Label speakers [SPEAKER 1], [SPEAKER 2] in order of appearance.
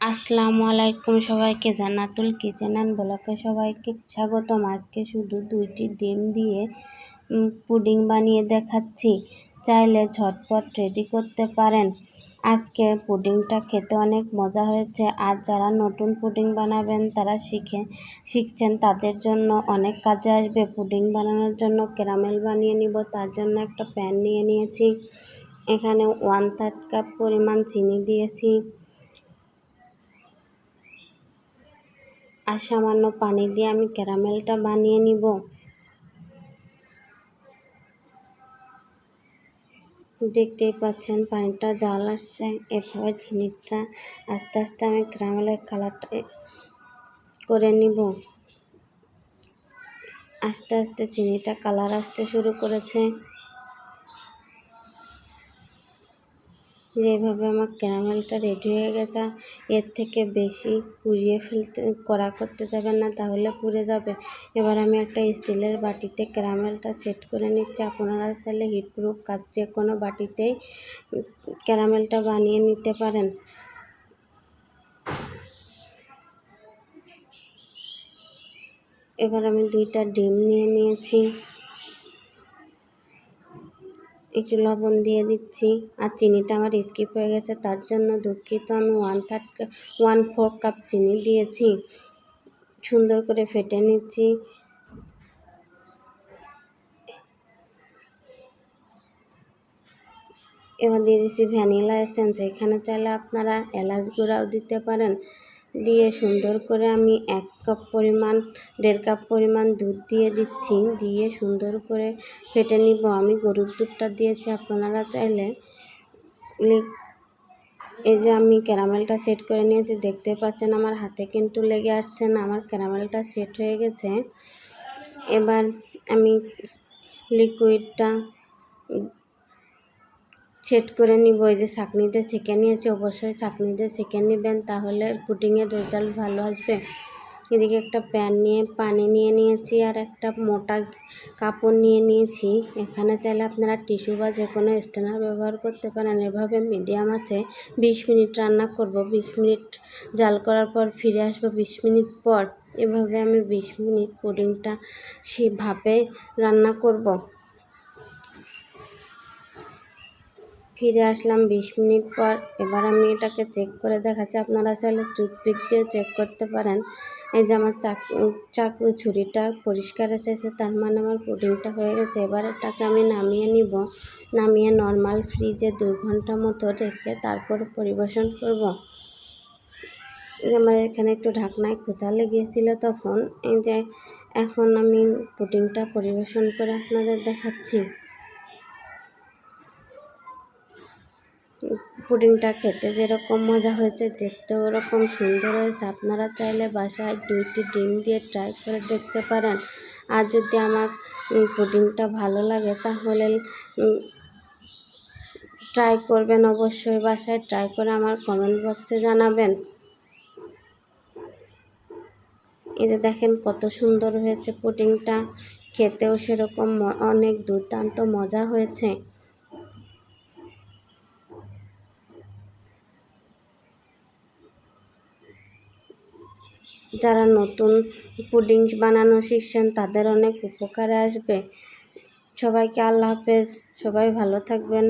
[SPEAKER 1] আসসালামু আলাইকুম সবাইকে, জান্নাতুল কিচেন অ্যান্ড ব্লকে সবাইকে স্বাগতম। আজকে শুধু দুইটি ডিম দিয়ে পুডিং বানিয়ে দেখাচ্ছি। চাইলে ঝটপট রেডি করতে পারেন। আজকে পুডিংটা খেতে অনেক মজা হয়েছে। আর যারা নতুন পুডিং বানাবেন, তারা শিখে, শিখছেন তাদের জন্য অনেক কাজে আসবে। পুডিং বানানোর জন্য ক্যারামেল বানিয়ে নিব, তার জন্য একটা প্যান নিয়ে নিয়েছি। এখানে ওয়ান থার্ড কাপ পরিমাণ চিনি দিয়েছি। আর সামান্য পানি দিয়ে আমি ক্যারামেলটা বানিয়ে নিব। দেখতেই পাচ্ছেন পানিটা জাল আসছে, এভাবে চিনিটা আস্তে আস্তে আমি ক্যারামেলের কালারটা করে নিব। আস্তে আস্তে চিনিটা কালার আসতে শুরু করেছে। যেভাবে আমার ক্যারামেলটা রেডি হয়ে গেছে, এর থেকে বেশি পুড়িয়ে ফেলতে, কড়া করতে যাবেন না, তাহলে পুড়ে যাবে। এবার আমি একটা স্টিলের বাটিতে ক্যারামেলটা সেট করে নিচ্ছি। আপনারা তাহলে হিটপ্রুফ কাজ যে কোনো বাটিতেই ক্যারামেলটা বানিয়ে নিতে পারেন। এবার আমি দুইটা ডিম নিয়ে নিয়েছি। একটু লবণ দিয়ে দিচ্ছি। আর চিনিটা আমার স্কিপ হয়ে গেছে, তার জন্য দুঃখিত। আমি one third one four cup চিনি দিয়েছি। সুন্দর করে ফেটে নিচ্ছি। এবার দিয়ে দিচ্ছি ভ্যানিলা এসেন্স। এখানে চাইলে আপনারা এলাচ গুঁড়াও দিতে পারেন। দিয়ে সুন্দর করে আমি এক কাপ পরিমাণ, দেড় কাপ পরিমাণ দুধ দিয়ে দিচ্ছি। দিয়ে সুন্দর করে ফেটে নিব। আমি গরুর দুধটা দিয়েছি। আপনারা চাইলে এই যে আমি ক্যারামেলটা সেট করে নিয়েছি। দেখতে পাচ্ছেন আমার হাতে কিন্তু লেগে আসছে না। আমার ক্যারামেলটা সেট হয়ে গেছে। এবার আমি লিকুইডটা সেট করে নিব। এই যে চাকনিতে সেঁকে নিয়েছি, অবশ্যই চাকনিতে সেঁকে নেবেন, তাহলে পুডিংয়ের রেজাল্ট ভালো আসবে। এদিকে একটা প্যান নিয়ে পানি নিয়ে নিয়েছি আর একটা মোটা কাপড় নিয়ে নিয়েছি। এখানে চাইলে আপনারা টিস্যু বা যে কোনো স্ট্যান্ডার ব্যবহার করতে পারেন। এভাবে মিডিয়াম আছে। বিশ মিনিট রান্না করব। বিশ মিনিট জাল করার পর ফিরে আসব বিশ মিনিট পর। এভাবে আমি বিশ মিনিট পুডিংটা সে ভাপে রান্না করব। ফিরে আসলাম বিশ মিনিট পর। এবার আমি এটাকে চেক করে দেখাচ্ছি। আপনারা চাইলে টুথপিক দিয়ে চেক করতে পারেন। এই যে আমার চাকু চাকু ছুরিটা পরিষ্কার এসেছে তার মানে আমার পুডিংটা হয়ে গেছে। এবার এটাকে আমি নামিয়ে নিব। নামিয়ে নর্মাল ফ্রিজে দু ঘণ্টা মতো রেখে তারপর পরিবেশন করব। আমার এখানে একটু ঢাকনায় খোঁচা লেগিয়েছিল তখন। এই যে এখন আমি পুডিংটা পরিবেশন করে আপনাদের দেখাচ্ছি। পুডিংটা খেতে যেরকম মজা হয়েছে, দেখতেও ওরকম সুন্দর হয়েছে। আপনারা চাইলে বাসায় দুইটি ডিম দিয়ে ট্রাই করে দেখতে পারেন। আর যদি আমার পুডিংটা ভালো লাগে, তাহলে ট্রাই করবেন অবশ্যই বাসায়। ট্রাই করে আমার কমেন্ট বক্সে জানাবেন। এতে দেখেন কত সুন্দর হয়েছে পুডিংটা। খেতেও সেরকম অনেক দুর্দান্ত মজা হয়েছে। যারা নতুন পুডিংস বানানো শিখছেন, তাদের অনেক উপকারে আসবে। সবাইকে আল্লাহ হাফেজ। সবাই ভালো থাকবেন।